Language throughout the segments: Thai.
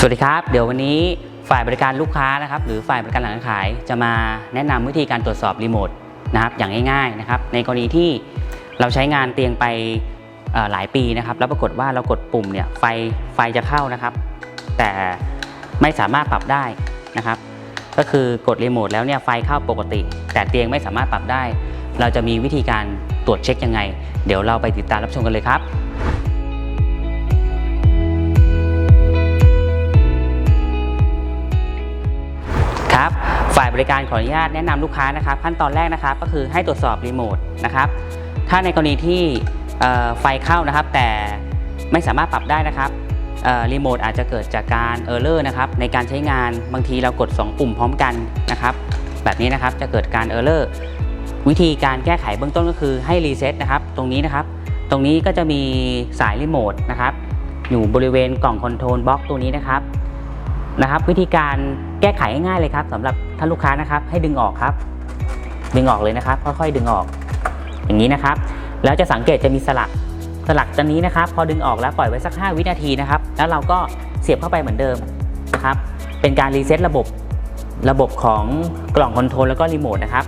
สวัสดีครับ เดี๋ยววันนี้ฝ่ายบริการลูกค้านะครับ หรือฝ่ายบริการหลังการขาย จะมาแนะนำวิธีการตรวจสอบรีโมทนะครับอย่างง่ายๆนะครับ ในกรณีที่เราใช้งานเตียงไปหลายปีนะครับ แล้วปรากฏว่าเรากดปุ่มเนี่ยไฟไฟจะเข้านะครับ แต่ไม่สามารถปรับได้นะครับ ก็คือกดรีโมทแล้วเนี่ยไฟเข้าปกติ แต่เตียงไม่สามารถปรับได้ เราจะมีวิธีการตรวจเช็คยังไง เดี๋ยวเราไปติดตามรับชมกันเลยครับ ริการขออนุญาตแนะนำลูกค้านะครับ ขั้นตอนแรกนะครับก็คือให้ตรวจสอบรีโมทนะครับถ้าในกรณีที่ไฟเข้านะครับ แต่ไม่สามารถปรับได้นะครับรีโมทอาจจะเกิดจากการเออร์เลอร์นะครับในการใช้งานบางทีเรากด 2 ปุ่มพร้อมกันนะครับ แบบนี้นะครับจะเกิดการเออร์เลอร์วิธีการแก้ไขเบื้องต้นก็คือให้รีเซ็ตนะครับ ตรงนี้นะครับ ตรงนี้ก็จะมีสายรีโมทนะครับ อยู่บริเวณกล่องคอนโทรลบล็อกตัวนี้นะครับนะครับ วิธีการ แก้ไขง่ายเลยครับสำหรับท่านลูกค้านะครับ ให้ดึงออกครับ ดึงออกเลยนะครับ ค่อยๆดึงออก อย่างนี้นะครับ แล้วจะสังเกตจะมีสลักสลักตัวนี้นะครับ พอดึงออกแล้วปล่อยไว้สัก 5 วินาทีนะครับ แล้วเราก็เสียบเข้าไปเหมือนเดิมนะครับ เป็นการรีเซ็ตระบบระบบของกล่องคอนโทรลแล้วก็รีโมทนะครับ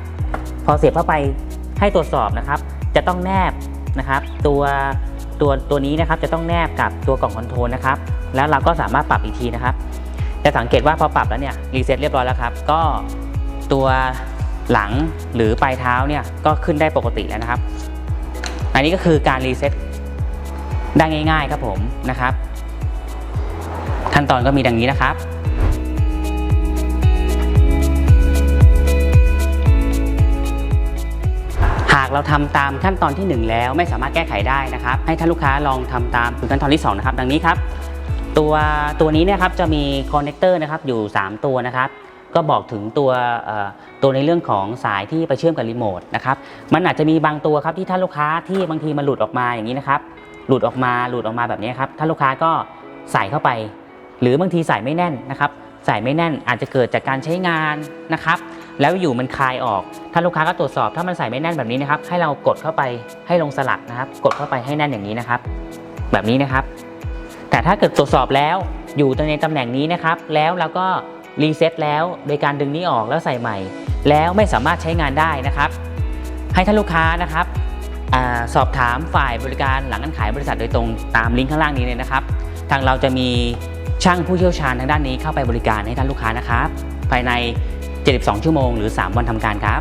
พอเสียบเข้าไปให้ตรวจสอบนะครับ จะต้องแนบนะครับ ตัวตัวตัวนี้นะครับจะต้องแนบกับตัวกล่องคอนโทรลนะครับ แล้วเราก็สามารถปรับอีกทีนะครับ จะสังเกตว่าพอปรับแล้วเนี่ยรีเซ็ตเรียบร้อยแล้วครับ ก็ตัวหลังหรือปลายเท้าเนี่ยก็ขึ้นได้ปกติแล้วนะครับ อันนี้ก็คือการรีเซ็ตได้ง่าย ๆครับผมนะครับ ขั้นตอนก็มีดังนี้นะครับหากเราทำตามขั้นตอนที่ 1 แล้วไม่สามารถแก้ไขได้นะครับ ให้ท่านลูกค้าลองทำตามขั้นตอนที่ 2 นะครับ ดังนี้ครับ ตัวตัวนี้นะครับจะมีคอนเนคเตอร์นะครับอยู่ 3 ตัวนะครับ ก็บอกถึงตัวตัวในเรื่องของสายที่ไปเชื่อมกับรีโมทนะครับมันอาจจะมีบางตัวครับที่ท่านลูกค้าที่บางทีมันหลุดออกมาอย่างนี้นะครับ หลุดออกมาหลุดออกมาแบบนี้ครับท่านลูกค้าก็ใส่เข้าไป หรือบางทีใส่ไม่แน่นนะครับใส่ไม่แน่นอาจจะเกิดจากการใช้งานนะครับ แล้วอยู่มันคลายออกท่านลูกค้าก็ตรวจสอบถ้ามันใส่ไม่แน่นแบบนี้นะครับ ให้เรากดเข้าไปให้ลงสลักนะครับ กดเข้าไปให้แน่นอย่างนี้นะครับ แบบนี้นะครับ แต่ถ้าเกิดตรวจสอบแล้วอยู่ในตำแหน่งนี้นะครับ แล้วเราก็รีเซ็ตแล้วโดยการดึงนี้ออกแล้วใส่ใหม่ แล้วไม่สามารถใช้งานได้นะครับ ให้ท่านลูกค้านะครับอสอบถามฝ่ายบริการหลังการขายบริษัทโดยตรงตามลิงก์ข้างล่างนี้เลยนะครับ ทางเราจะมีช่างผู้เชี่ยวชาญทางด้านนี้เข้าไปบริการให้ท่านลูกค้านะครับ ภายใน 72 ชั่วโมง หรือ 3 วันทำการครับ